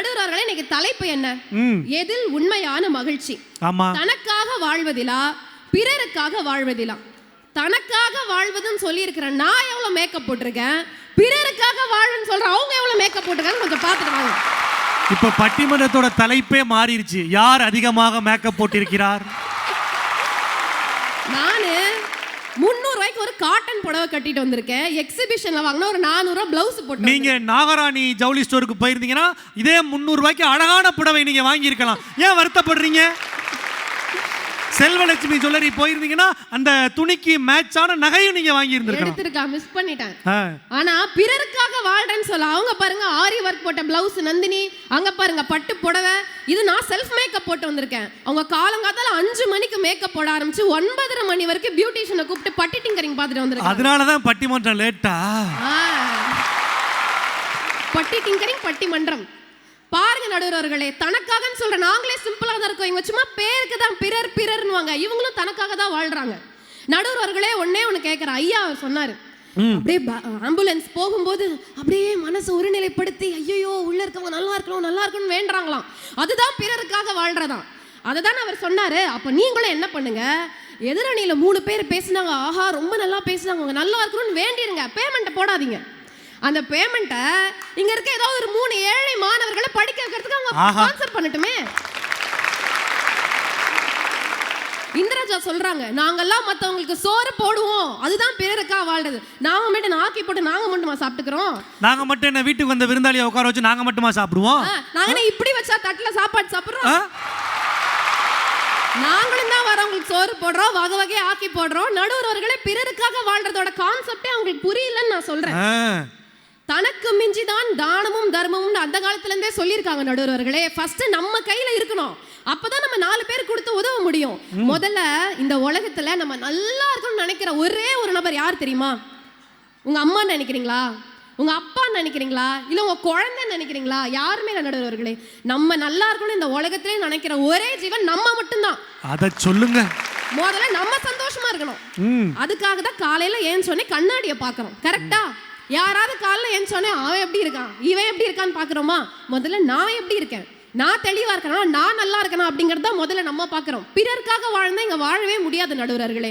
நடுவர்களே இன்னைக்கு தலைப்பு என்ன? எதில் உண்மையான மகிழ்ச்சி? ஆமா. தனக்காக வாழ்வதிலா? பிறருக்காக வாழ்வதிலா? தனக்காக வாழ்வதுன்னு சொல்லியிருக்கிற நான் எவ்வளவு மேக்கப் போட்டிருக்கேன்? பிறருக்காக வாழ்வுன்னு சொல்ற அவங்க எவ்வளவு மேக்கப் போட்டிருக்காங்க கொஞ்சம் பார்த்துட்டு வாங்க. இப்போ பட்டிமன்றத்தோட தலைப்பே மாறிடுச்சு. யார் அதிகமாக மேக்கப் போட்டிருக்கிறார்? நானு ஒரு காட்டன் புடவை கட்டிட்டு வந்திருக்கேன். எக்ஸிபிஷன்ல வாங்கினா ஒரு நானூறுவா பிளவுஸ் போட்டு நீங்க நாகராணி ஜவுளி ஸ்டோருக்கு போயிருந்தீங்கன்னா இதே 300 ரூபாய்க்கு அழகான புடவை நீங்க வாங்கியிருக்கலாம். ஏன் வருத்தப்படுறீங்க? செல்வலட்சுமி ஜுவல்லரி போயிருந்தீங்கன்னா அந்த துணிக்கு மேட்சான நகையும் நீங்க வாங்கி இருந்திருக்கலாம் மிஸ் பண்ணிட்டேன். ஆனா பிறருக்காக வாழ்றேன்னு சொல்ல அவங்க பாருங்க ஆரி ஒர்க் போட்ட பிளவுஸ் நந்தினி அங்க பாருங்க பட்டு புடவை இது நான் செல்ஃப் மேக்கப் போட்டு வந்திருக்கேன். அவங்க காலங்காத்தால அஞ்சு மணிக்கு மேக்கப் போட ஆரம்பிச்சு ஒன்பதரை மணி வரைக்கும் பியூட்டிஷியனை கூப்பிட்டு பட்டி டிங்கரிங் பார்த்துட்டு வந்திருக்கேன். அதனாலதான் பட்டிமன்றம் லேட்டா. பட்டி டிங்கரிங் பட்டி மன்றம். பாருங்க நடுவர்களே தனக்காகன்னு சொல்ற நாங்களே சிம்பிளா தான் இருக்கோம். இவங்க சும்மா பேருக்கு தான் பிறர் பிறர்னுவாங்க இவங்களும் தனக்காக தான் வாழ்றாங்க. நடுவர்களே ஒண்ணே ஒண்ணு கேட்கிறேன் ஐயா அவர் சொன்னாரு. அப்படியே ஆம்புலன்ஸ் போகும்போது அப்படியே மனசை ஒருநிலைப்படுத்தி ஐயோ உள்ள இருக்கவங்க நல்லா இருக்கணும் நல்லா இருக்கணும் வேண்டுறாங்களாம். அதுதான் பிறருக்காக வாழ்றதாம். அதை தான் அவர் சொன்னாரு. அப்ப நீங்களும் என்ன பண்ணுங்க? எதிரணியில மூணு பேர் பேசினாங்க. ஆஹா ரொம்ப நல்லா பேசினாங்க. அவங்க நல்லா இருக்கணும்னு வேண்டிடுங்க. பேமெண்ட்டை போடாதீங்க. அந்த பேமெண்ட்டை இங்க இருக்க ஏதாவது ஒரு மூணு ஏழை படிக்க வைக்கிறதுக்கு அவங்க. ஸ்பான்சர் பண்ணட்டுமே. இந்திரஜா சொல்றாங்க நாங்கெல்லாம் மத்தவங்களுக்கு சோறு போடுவோம். அதுதான் பிறருக்கா வாழ்றது. நாங்க மட்டும் ஆக்கி போட்டு நாங்க மட்டுமா சாப்பிட்டுக்கிறோம்? நாங்க மட்டும் என்ன வீட்டுக்கு வந்த விருந்தாளியை உட்கார வச்சு நாங்க மட்டுமா சாப்பிடுவோம்? நாங்க என்ன இப்படி வச்சா தட்டுல சாப்பாடு சாப்பிடுறோம்? நாங்களும் தான் வரவங்களுக்கு சோறு போடுறோம் வகை வகையா ஆக்கி போடுறோம். நடுவர்களே பிறருக்காக வாழ்றதோட கான்செப்டே அவங்களுக்கு புரியலன்னு நான் சொல்றேன். தனக்கு மிஞ்சிதான் தானமும் தர்மமும் அந்த காலத்துல இருந்தே சொல்லியிருக்காங்க நடுவர்களே. ஃபர்ஸ்ட் நம்ம கையில இருக்கணும். அப்பதான் நம்ம நாலு பேர் கொடுத்து உதவ முடியும். முதல்ல இந்த உலகத்துல நம்ம நல்லா இருக்கணும்னு நினைக்கிற ஒரே ஒரு நபர் யார் தெரியுமா? உங்க அம்மா நினைக்கிறீங்களா? உங்க அப்பா நினைக்கிறீங்களா? இல்ல உங்க குழந்தை நினைக்கிறீங்களா? யாருமே இல்லை நடுவர்களே. நம்ம நல்லா இருக்கணும் இந்த உலகத்திலே நினைக்கிற ஒரே ஜீவன் நம்ம மட்டும்தான். அத சொல்லுங்க. முதல்ல நம்ம சந்தோஷமா இருக்கணும். அதுக்காக தான் காலையில ஏன் சொன்னே கண்ணாடியை பார்க்கறோம் கரெக்டா யாராவது காலைல ஏன் சொன்னே அவன் எப்படி இருக்கான்? இவன் எப்படி இருக்கான்னு பார்க்குறோமா? முதல்ல நான் எப்படி இருக்கேன்? நான் தெளிவாக இருக்கேனா? நான் நல்லா இருக்கேன் அப்படிங்கிறது தான் முதல்ல நம்ம பார்க்குறோம். பிறருக்காக வாழ்ந்தால் இங்கே வாழவே முடியாது நடுவர்களே